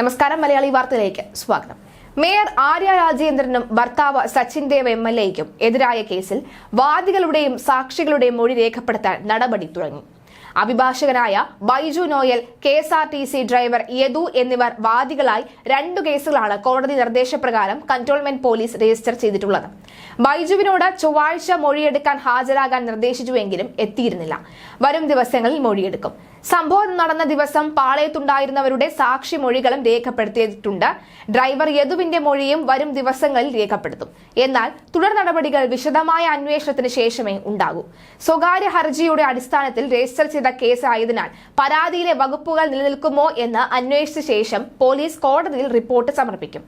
നമസ്കാരം മലയാളി വാർത്തയിലേക്ക് സ്വാഗതം. മേയർ ആര്യ രാജേന്ദ്രനും ഭർത്താവ് സച്ചിൻ ദേവ് എം എൽ എക്കും എതിരായ കേസിൽ വാദികളുടെയും സാക്ഷികളുടെയും മൊഴി രേഖപ്പെടുത്താൻ നടപടി തുടങ്ങി. അഭിഭാഷകനായ Baiju Noel K S R T C driver Yadu എന്നിവർ വാദികളായി രണ്ടു കേസുകളാണ് കോടതി നിർദ്ദേശപ്രകാരം കൺട്രോൾമെന്റ് പോലീസ് രജിസ്റ്റർ ചെയ്തിട്ടുള്ളത്. ബൈജുവിനോട് ചൊവ്വാഴ്ച മൊഴിയെടുക്കാൻ ഹാജരാകാൻ നിർദ്ദേശിച്ചുവെങ്കിലും എത്തിയിരുന്നില്ല. വരും ദിവസങ്ങളിൽ മൊഴിയെടുക്കും. സംഭവം നടന്ന ദിവസം പാളയത്തുണ്ടായിരുന്നവരുടെ സാക്ഷി മൊഴികളും രേഖപ്പെടുത്തിയിട്ടുണ്ട്. ഡ്രൈവർ യദുവിന്റെ മൊഴിയും വരും ദിവസങ്ങളിൽ രേഖപ്പെടുത്തും. എന്നാൽ തുടർ നടപടികൾ വിശദമായ അന്വേഷണത്തിന് ശേഷമേ ഉണ്ടാകൂ. സ്വകാര്യ ഹർജിയുടെ അടിസ്ഥാനത്തിൽ രജിസ്റ്റർ ചെയ്ത കേസായതിനാൽ പരാതിയിലെ വകുപ്പുകൾ നിലനിൽക്കുമോ എന്ന് അന്വേഷിച്ച ശേഷം പോലീസ് കോടതിയിൽ റിപ്പോർട്ട് സമർപ്പിക്കും.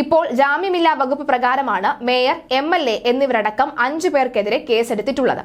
ഇപ്പോൾ ജാമ്യമില്ലാ വകുപ്പ് പ്രകാരമാണ് മേയർ എം എൽ എ എന്നിവരടക്കം അഞ്ചു പേർക്കെതിരെ കേസെടുത്തിട്ടുള്ളത്.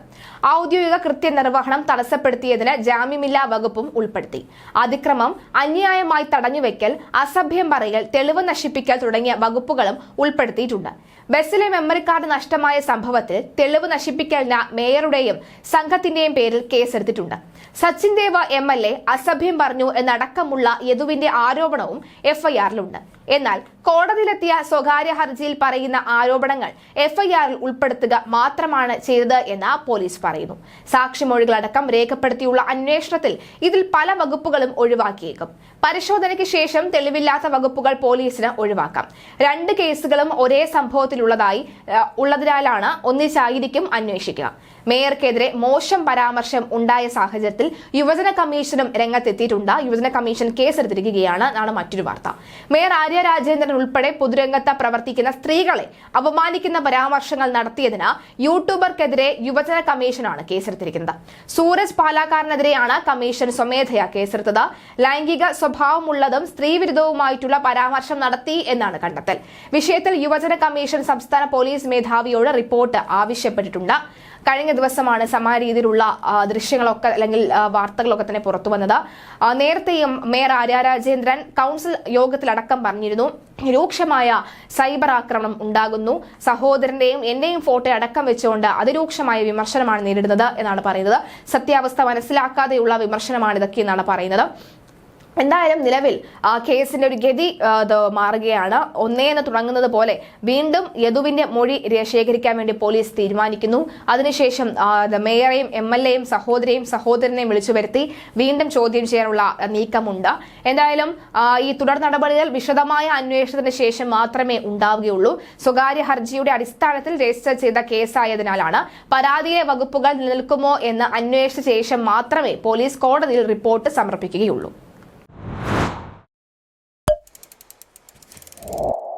ഔദ്യോഗിക കൃത്യനിർവഹണം തടസ്സപ്പെടുത്തിയതിന് ജാമ്യമില്ലാ വകുപ്പും ഉൾപ്പെടുത്തി. അതിക്രമം അന്യായമായി തടഞ്ഞുവെക്കൽ അസഭ്യം പറയൽ തെളിവ് നശിപ്പിക്കൽ തുടങ്ങിയ വകുപ്പുകളും ഉൾപ്പെടുത്തിയിട്ടുണ്ട്. ബസ്സിലെ മെമ്മറി കാർഡ് നഷ്ടമായ സംഭവത്തിൽ തെളിവ് നശിപ്പിക്കലിന് മേയറുടെയും സംഘത്തിന്റെയും പേരിൽ കേസെടുത്തിട്ടുണ്ട്. Sachin Dev M L A അസഭ്യം പറഞ്ഞു എന്നടക്കമുള്ള യദുവിന്റെ ആരോപണവും എഫ്ഐആറിലുണ്ട്. എന്നാൽ കോടതിയിലെത്തിയ സ്വകാര്യ ഹർജിയിൽ പറയുന്ന ആരോപണങ്ങൾ എഫ്ഐആറിൽ ഉൾപ്പെടുത്തുക മാത്രമാണ് ചെയ്തത് എന്ന് പോലീസ് പറയുന്നു. സാക്ഷിമൊഴികളടക്കം രേഖപ്പെടുത്തിയുള്ള അന്വേഷണത്തിൽ ഇതിൽ പല വകുപ്പുകളും ഒഴിവാക്കിയേക്കും. പരിശോധനയ്ക്ക് ശേഷം തെളിവില്ലാത്ത വകുപ്പുകൾ പോലീസിന് ഒഴിവാക്കാം. രണ്ട് കേസുകളും ഒരേ സംഭവത്തിലുള്ളതായി ഉള്ളതിനാലാണ് ഒന്നിച്ചായിരിക്കും അന്വേഷിക്കുക. മേയർക്കെതിരെ മോശം പരാമർശം ഉണ്ടായ സാഹചര്യത്തിൽ യുവജന കമ്മീഷനും രംഗത്തെത്തിയിട്ടുണ്ട്. യുവജന കമ്മീഷൻ കേസെടുത്തിരിക്കുകയാണ്. എന്നാണ് മറ്റൊരു വാർത്ത. മേയർ ആര്യ രാജേന്ദ്രൻ ഉൾപ്പെടെ പൊതുരംഗത്ത് പ്രവർത്തിക്കുന്ന സ്ത്രീകളെ അപമാനിക്കുന്ന പരാമർശങ്ങൾ നടത്തിയതിന് യൂട്യൂബർക്കെതിരെ യുവജന കമ്മീഷനാണ് കേസെടുത്തിരിക്കുന്നത്. സൂരജ് പാലാക്കാരനെതിരെയാണ് കമ്മീഷൻ സ്വമേധയാ കേസെടുത്തത്. ലൈംഗിക സ്വഭാവമുള്ളതും സ്ത്രീവിരുദ്ധവുമായിട്ടുള്ള പരാമർശം നടത്തി എന്നാണ് കണ്ടെത്തൽ. വിഷയത്തിൽ യുവജന കമ്മീഷൻ സംസ്ഥാന പോലീസ് മേധാവിയോട് റിപ്പോർട്ട് ആവശ്യപ്പെട്ടിട്ടുണ്ട്. കഴിഞ്ഞ ദിവസമാണ് സമാന രീതിയിലുള്ള ദൃശ്യങ്ങളൊക്കെ അല്ലെങ്കിൽ വാർത്തകളൊക്കെ തന്നെ പുറത്തു വന്നത്. നേരത്തെയും മേയർ ആര്യ രാജേന്ദ്രൻ കൗൺസിൽ യോഗത്തിലടക്കം പറഞ്ഞിരുന്നു രൂക്ഷമായ സൈബർ ആക്രമണം ഉണ്ടാകുന്നു. സഹോദരന്റെയും എന്റെയും ഫോട്ടോ അടക്കം വെച്ചുകൊണ്ട് അതിരൂക്ഷമായ വിമർശനമാണ് നേരിടുന്നത് എന്നാണ് പറയുന്നത്. സത്യാവസ്ഥ മനസ്സിലാക്കാതെയുള്ള വിമർശനമാണ് ഇതൊക്കെ എന്നാണ് പറയുന്നത്. എന്തായാലും നിലവിൽ ആ കേസിന്റെ ഒരു ഗതി മാറുകയാണ്. ഒന്നേന്ന് തുടങ്ങുന്നത് പോലെ വീണ്ടും യദുവിന്റെ മൊഴി ശേഖരിക്കാൻ വേണ്ടി പോലീസ് തീരുമാനിക്കുന്നു. അതിനുശേഷം മേയറെയും എം എൽ എയും സഹോദരിയും സഹോദരനെയും വിളിച്ചു വരുത്തി വീണ്ടും ചോദ്യം ചെയ്യാനുള്ള നീക്കമുണ്ട്. എന്തായാലും ഈ തുടർ നടപടികൾ വിശദമായ അന്വേഷണത്തിന് ശേഷം മാത്രമേ ഉണ്ടാവുകയുള്ളൂ. സ്വകാര്യ ഹർജിയുടെ അടിസ്ഥാനത്തിൽ രജിസ്റ്റർ ചെയ്ത കേസായതിനാലാണ് പരാതിയിലെ വകുപ്പുകൾ നിലനിൽക്കുമോ എന്ന് അന്വേഷിച്ച ശേഷം മാത്രമേ പോലീസ് കോടതിയിൽ റിപ്പോർട്ട് സമർപ്പിക്കുകയുള്ളൂ. you.